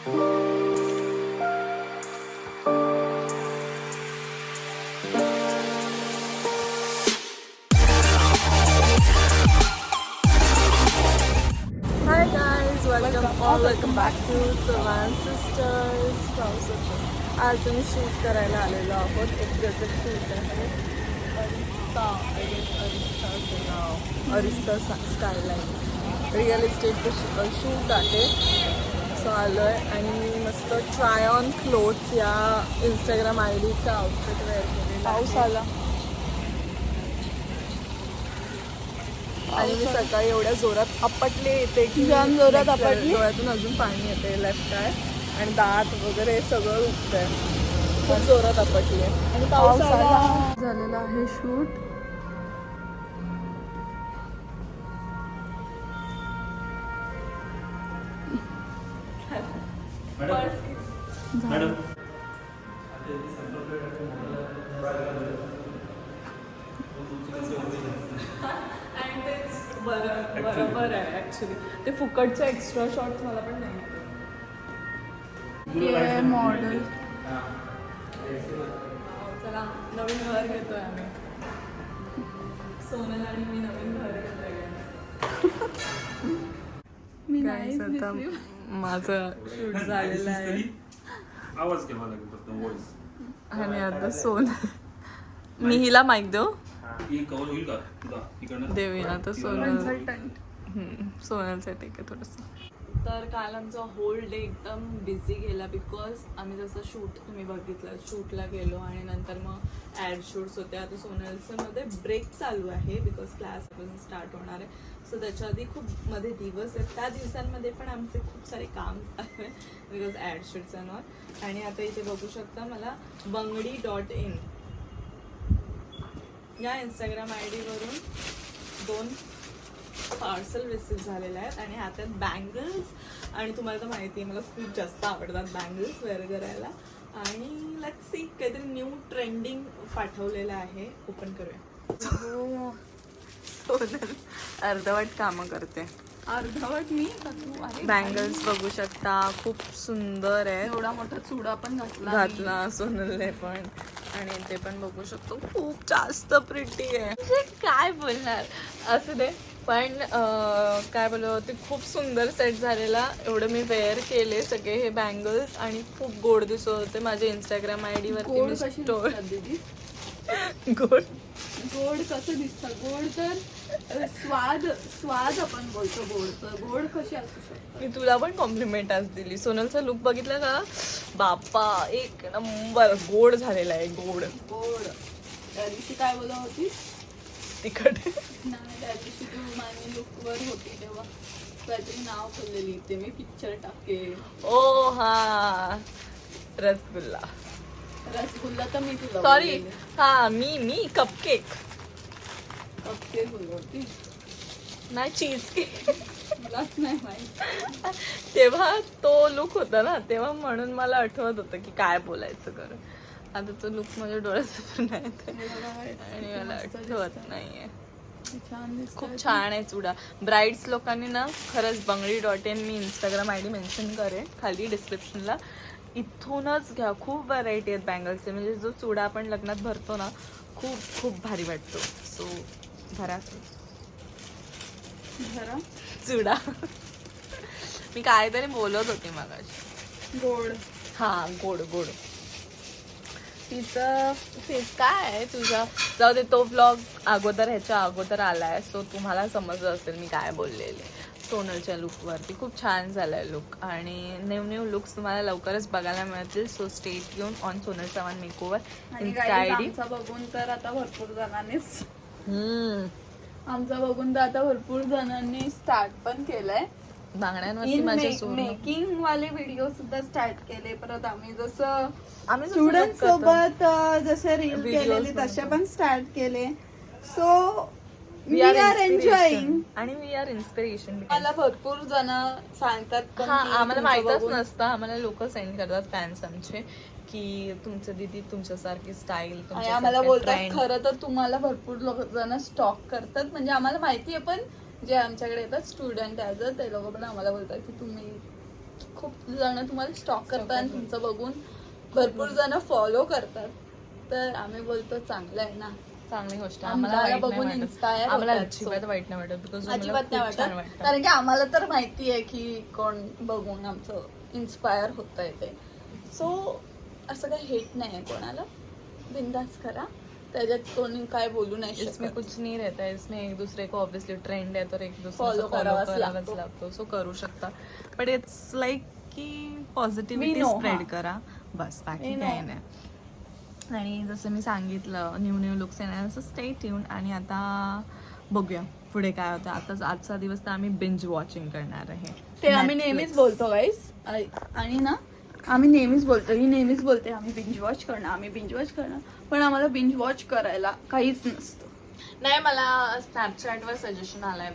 Hi guys welcome all welcome back to Chavan sisters पाऊस आज आम्ही शूट करायला आलेलो आहोत एक गजब शूट आहे अरिस्ता अरिस्ताचं guess अरिस्ता असं नाव अरिस्ता स्कायलाईन रिअल इस्टेटचं शूट आहे सो आलो आहे आणि मस्त ट्राय ऑन क्लोथ्स या इंस्टाग्राम आय डीचा आउटफिट वेअर केलेला पाऊस आला. आणि मी सकाळी एवढ्या जोरात आपटले येते की जाम जोरात. आपटली? डोळ्यातून अजून पाणी येते लेफ्ट आय आणि दात वगैरे सगळं उठतंय. खूप जोरात आपटली. आणि पाऊस आला. झालेला आहे शूट मॅडम. बरं बरोबर आहे ॲक्च्युली ते फुकटचे एक्स्ट्रा शॉर्ट्स मला पण नाही ये मॉडेल चला नवीन घर घेतोय आम्ही. सोनल आणि मी नवीन घर घेतोय मी नाही माझं शूट झालेलं आहे. आवाज घ्यावा लागेल फक्त व्हॉइस आणि आता सोनल मी हिला माईक देऊ? ही. का? देऊया आता हम्म, सोनलसाठी आहे थोडंसं. तर काल आमचा होल डे एकदम बिझी गेला बिकॉज आम्ही जसं शूट तुम्ही बघितलं शूटला गेलो आणि नंतर मग ॲड शूट्स होते. आता सोनलसनमध्ये ब्रेक चालू आहे बिकॉज क्लास स्टार्ट होणार आहे. सो त्याच्या आधी खूप मध्ये दिवस आहेत. त्या दिवसांमध्ये पण आमचे खूप सारे काम आहे बिकॉज ॲड शूट्स अँड आणि आता इथे बघू शकता मला बंगडी डॉट इन या इंस्टाग्राम आय डीवरून दोन पार्सल रिसीव झालेले आहेत आणि हातात बँगल्स आणि तुम्हाला तर माहिती आहे मला खूप जास्त आवडतात बँगल्स वेअर करायला. आणि लेट्स सी काहीतरी न्यू ट्रेंडिंग पाठवलेलं आहे. ओपन करूया. सोनल अर्धवट कामं करते. अर्धवट मी? बँगल्स बघू शकता. खूप सुंदर आहे. एवढा मोठा चुडा पण घातला घातला सोनलने पण. आणि ते पण बघू शकतो. खूप जास्त प्रिटी आहे. काय बोलणार? असं दे. पण काय बोलू ते खूप सुंदर सेट झालेला. एवढं मी वेअर केले सगळे हे बँगल्स आणि खूप गोड दिसत होते. माझ्या इंस्टाग्राम आय डी वरती गोड मी स्टोर गोड. गोड कसं दिसतं? गोड तर स्वाद स्वाद आपण बोलतो गोडचं. गोड कशी असू शकतं? मी तुला पण कॉम्प्लिमेंट आज दिली. सोनलचा लुक बघितला का बाप्पा एक नंबर गोड झालेला आहे गोड. गोड. त्या दिवशी काय बोलत होती? तिखट नाही त्या दिवशी तू माझी लुकवर होती तेव्हा काहीतरी नाव खोललेली ते मी पिक्चर टाकेल ओ हा. रसगुल्ला. रसगुल्ला तर मी तुला सॉरी हा मी मी कपकेक कपके बोलत होती नाही चीज केक मलाच नाही माहीत तेव्हा तो लुक होता ना तेव्हा म्हणून मला आठवत होतं की काय बोलायचं करून आता तो लुक माझ्या डोळ्यासमोर नाही आहे. आणि मला आठवत नाहीये. खूप छान आहे चुडा. ब्राईड्स लोकांनी ना खरंच बंगडी डॉट इन मी इंस्टाग्राम आय डी मेन्शन करेन खाली डिस्क्रिप्शनला इथूनच घ्या खूप व्हरायटी आहेत बँगल्सचे म्हणजे जो चुडा आपण लग्नात भरतो ना खूप खूप भारी वाटतो. सो भरा. जरा चुडा. मी काहीतरी बोलत होते मगाशी. गोड. हा गोड गोड. तिचं तेच काय आहे तुझा? जाऊ दे तो ब्लॉग अगोदर ह्याच्या अगोदर आलाय सो तुम्हाला समजलं असेल मी काय बोललेले. सोनलच्या लुकवरती खूप छान झालाय लुक आणि न्यू न्यू लुक्स तुम्हाला लवकरच बघायला मिळतील सो स्टेट घेऊन on Sonal Chavan makeover insta I D बघून तर आता भरपूर जणांनीच आमचा बघून तर आता भरपूर जणांनी स्टार्ट पण केलंय. बांगड्यांवरती माझ्या सोन मेकिंग वाले व्हिडिओ सुद्धा स्टार्ट केले परत आम्ही जसं आम्ही जसं स्टुडंट करतो. सोबत अ, जसे रील Videos केलेले बनवतो. तसे पण स्टार्ट केले सो वी आर. एन्जॉईंग आणि वी आर इन्स्पिरेशन मला भरपूर जण सांगतात पण हा की आम्हाला तुमचं माहीतच बघून- नसतं आम्हाला लोक सेंड करतात फॅन्स आमचे की तुमचं दिदी तुमच्यासारखी स्टाईल आणि आम्हाला बोलतात खरं तर तुम्हाला भरपूर लोक जण स्टॉक करतात म्हणजे आम्हाला माहिती आहे पण जे आमच्याकडे येतात स्टुडंट ॲज ते लोक पण आम्हाला बोलतात की तुम्ही खूप जण तुम्हाला स्टॉक करतात आणि तुमचं बघून भरपूर जण फॉलो करतात. तर आम्ही बोलतो चांगलं आहे ना? चांगली गोष्ट. आम्हाला बघून inspire आम्हाला. अजिबात वाईट नाही वाटत बिकॉज अजिबात नाही वाटत. कारण की आम्हाला तर माहिती आहे की कोण बघून आमचं इन्स्पायर होत आहे ते. सो असं काही हेट नाही आहे कोणाला. बिंदास करा. त्याच्यात कोणी काय बोलू नाही इसमें कुछ नहीं रहता है। इसमें एक दूसरे को ऑब्वियसली ट्रेंड है तर एक दूसरे फॉलो करावाच लागतो. लागतो. सो करू शकता. बट इट्स लाईक की पॉझिटिव्हिटी We know, स्प्रेड हा. करा. बस बाकी We काही know. नाही. आणि जसं मी सांगितलं न्यू न्यू लुक्स येणार असं स्टे ट्यून आणि आता बघूया पुढे काय होतं. आता आजचा दिवस तर आम्ही बिंज वॉचिंग करणार आहे. ते आम्ही Netflix. नेहमीच बोलतो गाईस आणि ना आम्ही नेहमीच बोलतो ही नेहमीच बोलते आम्ही बिंज वॉच करणार आम्ही बिंज वॉच करणार पण आम्हाला बिंज वॉच करायला काहीच नसतं. नाही मला स्नॅपचॅटवर सजेशन आलाय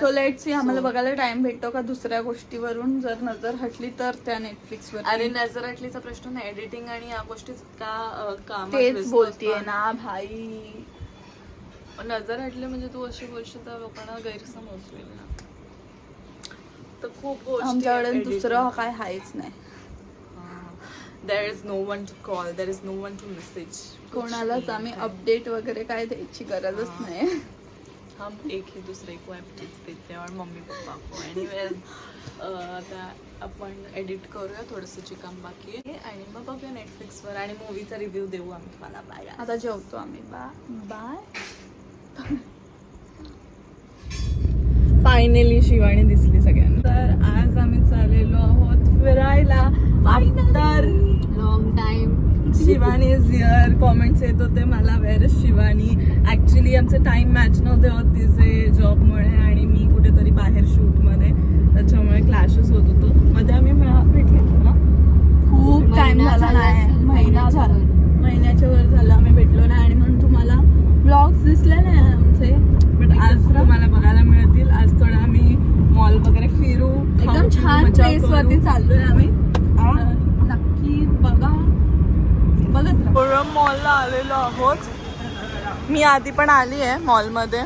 सो लेट सी आम्हाला बघायला टाइम भेटतो का दुसऱ्या गोष्टीवरून? जर नजर हटली तर त्या नेटफ्लिक्सवर अरे नजर अटलीचा प्रश्न नाही. एडिटिंग आणि या गोष्टीच का अं, कामात तेच बोलतीये. ना भाई. नजर हटली म्हणजे तू अशी बोलशील तर लोकांना गैरसमज होईल ना. तर खूप गोष्टी आमच्याकडे दुसरं काय हायच नाही. There is no one to call there is no one to message कोणालाच आम्ही अपडेट वगैरे काय द्यायची गरजच. नाही. हम एक ही दूसरे को अपडेट्स देते और मम्मी पप्पा को. एनीवेज आता आपण एडिट करूया थोडंसं चिकन बाकी आहे. आणि मग बघूया नेटफ्लिक्सवर आणि मूवीचा रिव्ह्यू देऊ आम्ही तुम्हाला. बाय आता जेवतो आम्ही. बाय बाय फायनली शिवानी दिसली सगळ्यांना. तर आज आम्ही चाललेलो आहोत फिरायला. After long time Shivani is here comments येत होते मला वेर शिवानी? ऍक्च्युली आमचे टाइम मॅच नव्हते होत तिचे जॉबमुळे आणि मी कुठेतरी बाहेर शूटमध्ये त्याच्यामुळे क्लॅशेस होत होतो. मध्ये आम्ही भेटले ना? खूप टाइम झाला नाही. महिना झाला. महिन्याच्या वर झालं. आम्ही भेटलो नाही आणि म्हणून तुम्हाला ब्लॉग्स दिसले नाही आमचे बट आज तुम्हाला बघायला मिळतील. आज थोडं आम्ही मॉल वगैरे फिरू एकदम छान प्लेस. वरती चाललोय आम्ही. नक्की बघा. बघत. कोरम मॉलला आलेलो आहोत. मी आधी पण आली आहे मॉलमध्ये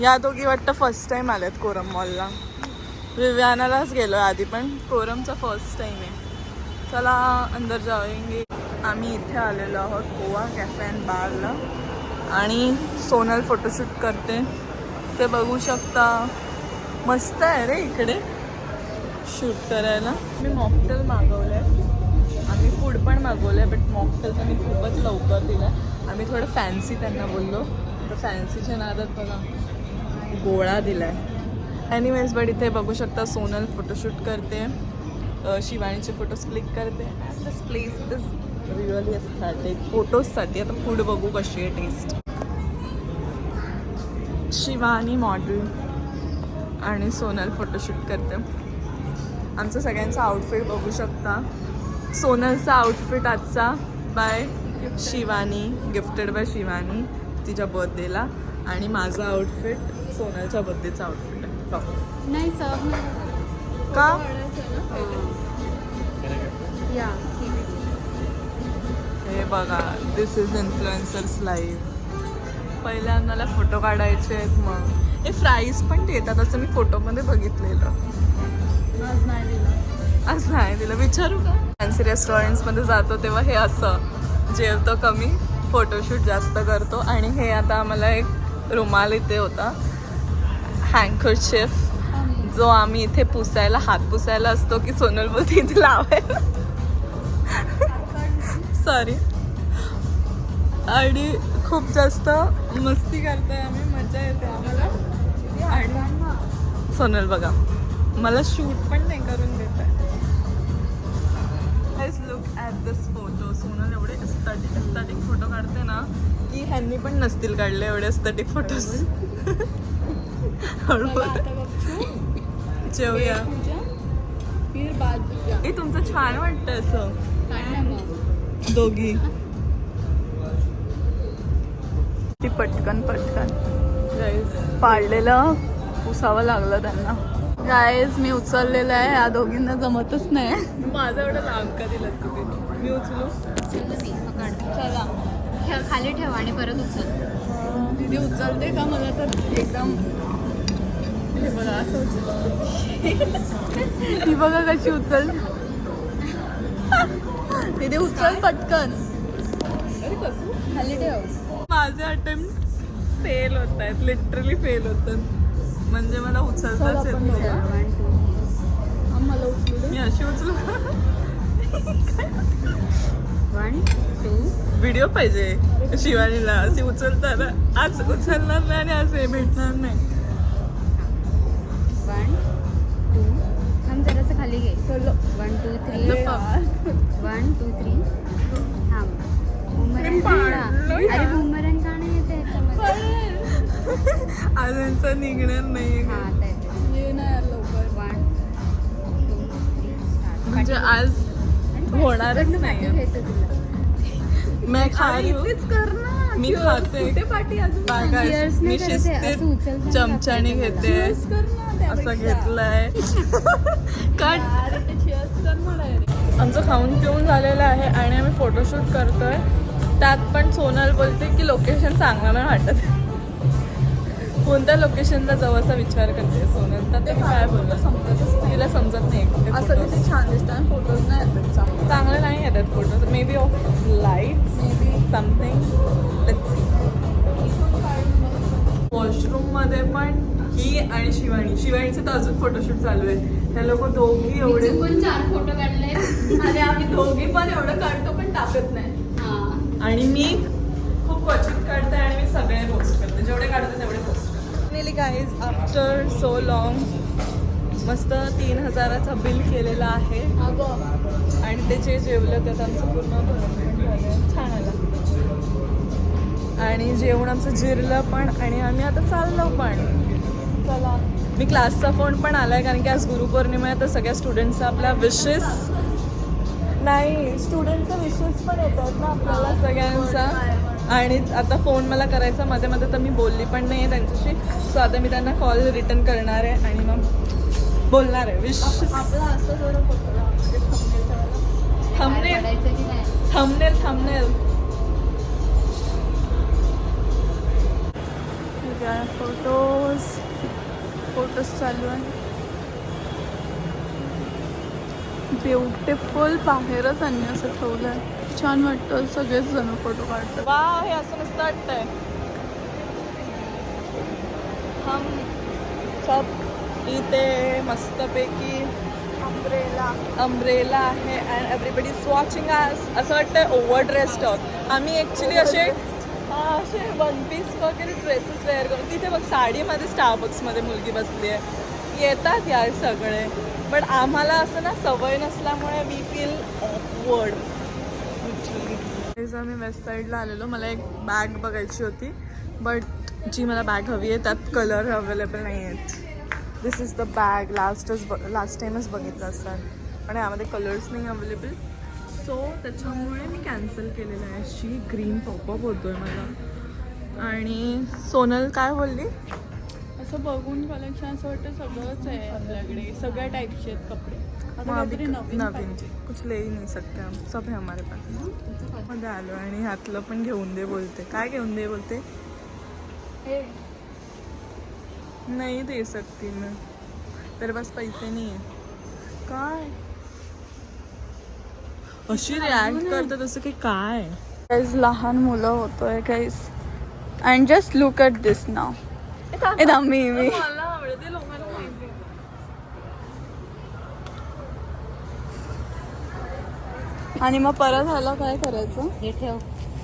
या दोघी वाटतं फर्स्ट टाइम आल्यात कोरम मॉलला विव्यानालाच गेलो आधी पण. कोरमचा फर्स्ट टाइम आहे. चला अंदर जाएंगे आम्ही इथे आलेलो आहोत गोवा कॅफे अँड बारला आणि सोनल फोटोशूट करते. ते बघू शकता. मस्त आहे रे इकडे. शूट करायला. मी मॉकटेल मागवलं आहे आम्ही फूड पण मागवलं आहे बट मॉकटेल तर मी खूपच लवकर दिलं आहे आम्ही थोडं फॅन्सी त्यांना बोललो. तर फॅन्सीच्या नादात बघा. गोळा दिला आहे ॲनिवेज बट इथे बघू शकता सोनल फोटोशूट करते. शिवानीचे फोटोज क्लिक करते. This place is really aesthetic फोटोजसाठी आता फूड बघू कशी आहे टेस्ट शिवानी मॉडेल आणि सोनल फोटोशूट करते. आमचं सगळ्यांचा आउटफिट बघू शकता. सोनलचा आउटफिट आजचा by Shivani gifted by Shivani तिच्या बर्थडेला आणि माझं आउटफिट सोनलच्या बर्थडेचं आउटफिट आहे. बघू. नाही नाही का? या हे बघा दिस इज इन्फ्लुएन्सर्स लाईव्ह पहिले आम्हाला फोटो काढायचे आहेत मग. हे फ्राईज पण देतात असं मी फोटोमध्ये बघितलेलं. आज नाही दिलं. असं नाही तिला विचारू का? फॅन्सी रेस्टॉरंट्समध्ये जातो तेव्हा हे असं. जेवतो कमी फोटोशूट जास्त करतो. आणि हे आता आम्हाला एक रुमाल इथे होता. हँकरशिफ जो आम्ही इथे पुसायला हात पुसायला असतो की सोनल बोलते इथे लावायला. सॉरी आणि खूप जास्त मस्ती करतोय आम्ही मजा येते आम्हाला. आणि सोनल बघा मला शूट पण नाही करून देत आहे. Look at this photo Sonal एवढे एस्थेटिक एस्थेटिक फोटो काढते ना की ह्यांनी पण नसतील काढले एवढे एस्थेटिक फोटोज हळू चला आता बघू. जेवूया. हे तुमचं छान वाटतं असं. दोघी. ती पटकन पटकन. पाडलेलं पुसावं लागलं त्यांना. गायज मी उचललेलं आहे. या दोघींना जमतच नाही. माझं एवढं लांब का दिलं तुम्ही? मी उचलू? चला. खाली ठेव आणि परत उचल. दीदी उचलते का? मला तर एकदम बघा असं उचल. ही बघा कशी उचल. तिथे उचल पटकन. खाली ठेव. माझे अटेम्प्ट फेल होत आहेत. लिटरली फेल होतात म्हणजे मला उचलताच येत नाही. मला उचलू मी अशी उचलू? वन टू व्हिडिओ पाहिजे. शिवानीला. अशी उचलताना आज उचलणार नाही आणि आज हे भेटणार नाही. वन टू थांब जरासं खाली घे. One two three one two three थांब. अरे बुमरंग आज यांचं निघणार नाही हा आता येते. ये ना यार लवकर म्हणजे आज होणारच नाहीये. मैं खा रही हूँ. इथेच कर ना मी खाते. मी नाही उचलताना चमच्याने घेते. असं. घेतलंय. काट. आमचं खाऊन पिऊन झालेलं आहे आणि आम्ही फोटोशूट करतोय. त्यात पण सोनल बोलते की लोकेशन चांगलं नाही वाटत. कोणत्या लोकेशनला जाऊ असा विचार करते सोनल? तर ते काय बोललं समजतच नाही. तिला समजत नाही असं. किती छान दिसतात फोटोज नाही येतात चांगले. चांगले नाही येतात photos may be of light Maybe. Something वॉशरूममध्ये पण ही आणि शिवानी. शिवानीचं तर अजून फोटोशूट चालू आहे. हे लोक दोघी एवढे चुकून चार फोटो काढले. आणि आम्ही दोघी पण एवढं काढतो पण टाकत नाही. हा. आणि मी खूप क्वचित काढते आणि मी सगळे पोस्ट करते जेवढे काढते तेवढे पोस्ट करते नेली गाईज आफ्टर सो लॉंग मस्त तीन हजाराचा बिल केलेला आहे. आणि ते जे जेवलं त्यात आमचं पूर्ण भरपूर छान आलं. आणि जेवण आमचं जिरलं पण आणि आम्ही आता चाललो पण. चला. मी क्लासचा फोन पण आलाय कारण की आज गुरुपौर्णिमा आहे तर सगळ्या स्टुडंट्सचा आपल्या विशेस नाही स्टुडंटचा विशेस पण येतात ना आपल्याला सगळ्यांचा. आणि आता फोन मला करायचा मध्ये मध्ये तर मी बोलली पण नाही त्यांच्याशी. सो आता मी त्यांना कॉल रिटर्न करणार आहे आणि मग बोलणार आहे. विश आपला असं थोडं फोटो thumbnail? ठेवायला. Thumbnail thumbnail thumbnail photos photos चालू आहे. ब्युटिफुल बाहेरच आणि असं ठेवलं आहे छान वाटतं सगळेच जण फोटो काढतात. वा हे असं मस्त वाटतंय. हम सब इथे मस्तपैकी अम्ब्रेला अम्ब्रेला आहे and everybody is watching us असं वाटतंय ओव्हर ड्रेस्ड आहोत. आम्ही ॲक्च्युली असे असे वन पीस वगैरे ड्रेसेस वेअर करून तिथे बघ साडीमध्ये स्टारबक्समध्ये मुलगी बसली आहे. येतात यार सगळे. पण आम्हाला असं ना सवय नसल्यामुळे वी फील ऑकवर्ड आम्ही वेस्ट साईडला आलेलो. मला एक बॅग बघायची होती बट जी मला बॅग हवी आहे त्यात कलर अवेलेबल नाही आहेत दिस इज द बॅग लास्टच ब लास्ट टाईमच बघितलं असतात पण यामध्ये कलर्स नाही अवेलेबल सो त्याच्यामुळे मी कॅन्सल केलेलं आहे. अशी ग्रीन पॉपअप होतो आहे मला. आणि सोनल काय बोलली? असं बघून कलेक्शन असं वाटतं सगळंच आहे आपल्याकडे. सगळ्या टाईपचे आहेत कपडे. आता काहीतरी नवीन. कुछ ले ही नहीं सकते हम सब है हमारे पास। मध्ये आलो आणि ह्यातलं पण घेऊन दे बोलते. काय घेऊन दे बोलते? हे. नहीं दे सकती मैं. तेरे पास पैसे नहीं है. काय? अशी रिॲक्ट करते तसं की काय? गाईज लहान मुलं होतोय guys and just look at this नाव मी मी मला आवडते लोकांना माहिती आणि मग परत आला काय करायचं? हे ठेव.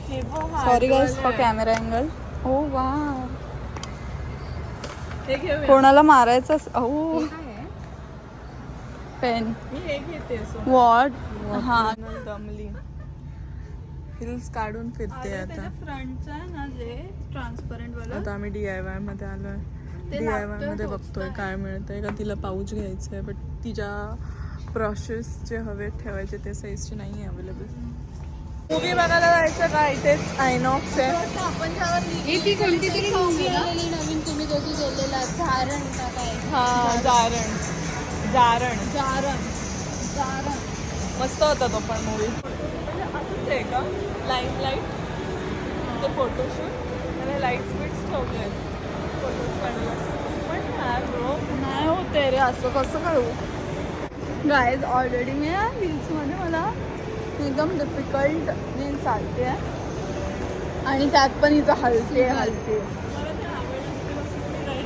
हे sorry girl for. Camera angle ओ वा हे घेऊया. कोणाला मारायचं हे? पेन वॉट हा दमली हिल्स काढून फिरते आता. फ्रंटचं ना जे ट्रान्सपरंट वाला? आता आम्ही डी आय वायमध्ये आलोय. ते डी आय वायमध्ये बघतोय. काय मिळतंय का तिला पाऊच घ्यायचं आहे बट तिच्या ब्रशेस जे हवे ठेवायचे ते साईजचे नाही आहे अवेलेबल मूवी बघायला जायचं का? इथेच आयनॉक्स आहे. आपण हे नवीन तुम्ही दोघी गेलेला झारण का काय? हा जारण. जारण. जारण. जारण. मस्त होता तो पण मूवी म्हणजे असंच आहे का? लाइट लाइट ते फोटोशूट आणि लाइट स्पीड्स ठेवले फोटोज काढले. पण नाही होते रे असं. कसं करू गायज ऑलरेडी मी या रील्समध्ये मला एकदम डिफिकल्ट मी चालते आहे आणि त्यात पण हिचं हलते हलते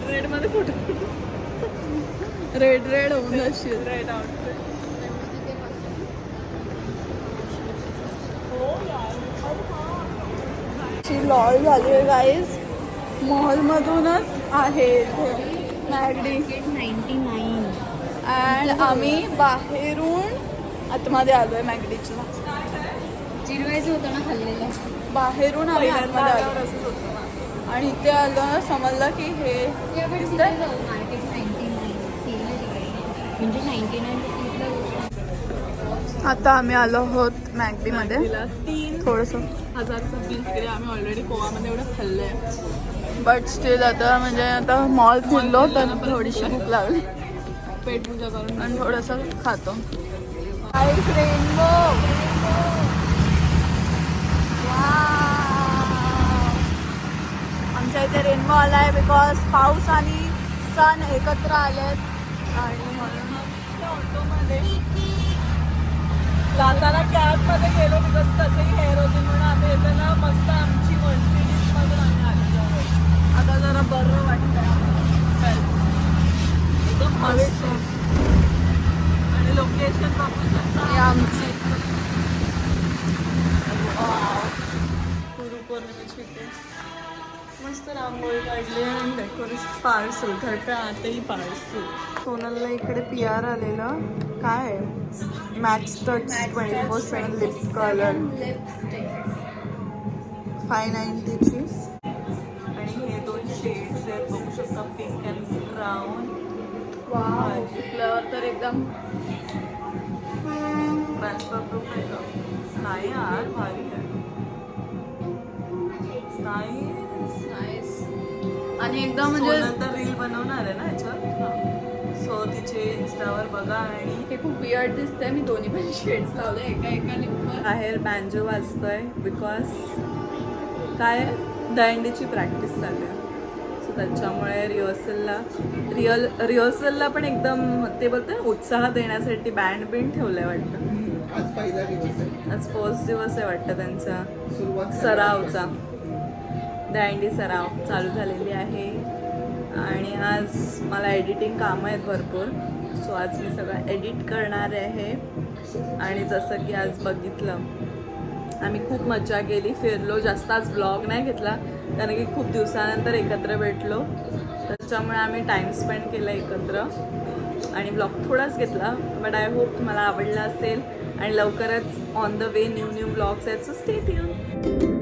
रेड रेड रेड रेड होऊन अशी रेड लॉल झाली आहे गाईज मॉलमधूनच आहे मॅगडी नाईन्टी नाईन अँड आम्ही बाहेरून आतमध्ये आलोय मॅगडीच्या चिरवायचं होतं ना खाल्लेलं. बाहेरून आम्ही आतमध्ये आलो आणि इथे आलो समजलं की हे म्हणजे आता आम्ही आलो आहोत मॅगडीमध्ये. तीन थोडंसं. हजारचं बिल केले आम्ही ऑलरेडी गोवामध्ये एवढं खाल्लंय. बट स्टील आता म्हणजे आता मॉल फिरलो तर थोडीशी भूक लागली. पेटपूजा करून. आणि थोडंसं खातो. रेनबो आमच्या इथे रेनबो आलाय बिकॉज पाऊस आणि सन एकत्र आलेत. आणि म्हणून ऑटोमध्ये जाताना कॅबमध्ये गेलो बिकॉज तसेही हेअर होते म्हणून आम्ही येताना मस्त आमची मर्सिडीज मधून आम्ही आलेलो आता जरा बरं वाटतंय. एकदम हवेशीर आणि लोकेशन बघू शकता. ही आमची. गुरुपौर्णिमेची मस्त रांगोळी काढली आणि डेकोरेशन पार्सल घरच्या आतही पार्सल सोनलला इकडे पी आर आलेलं काय? आहे max touch twenty four seven lip colour five नाईन्टीची आणि हे दोन शेड्स आहेत. बघू शकता पिंक अँड ब्राऊन सुकल्यावर तर एकदम ट्रान्सफर प्रूफ आहे का नाही यार भारी आहे. आणि एकदम म्हणजे नंतर रील बनवणार आहे ना ह्याच्यात सो तिचे इंस्टावर बघा आणि हे खूप वियर्ड दिसतंय. मी दोन्ही पण शेड्स लावले. एका एका लिपवर बाहेर बँजो वाजतोय बिकॉज काय? दंडीची प्रॅक्टिस चालू आहे. त्याच्यामुळे रिहर्सलला रिअल रिहर्सलला पण एकदम ते बोलते उत्साह देण्यासाठी बँड बिंड ठेवलंय वाटतं. आज पहिला दिवस आहे. आज फर्स्ट दिवस आहे वाटतं त्यांचा. सरावचा. दंडी सराव चालू झालेली आहे. आणि आज मला एडिटिंग कामं आहेत भरपूर. सो आज मी सगळं एडिट करणार आहे. आणि जसं की आज बघितलं आम्ही खूप मजा केली. फिरलो जास्त आज ब्लॉग नाही घेतला. कारण की खूप दिवसानंतर एकत्र भेटलो. त्याच्यामुळे आम्ही टाईम स्पेंड केला एकत्र. आणि ब्लॉग थोडाच घेतला बट आय होप तुम्हाला आवडला असेल. आणि लवकरच on the way new new blogs आहेत सो स्टे ट्यून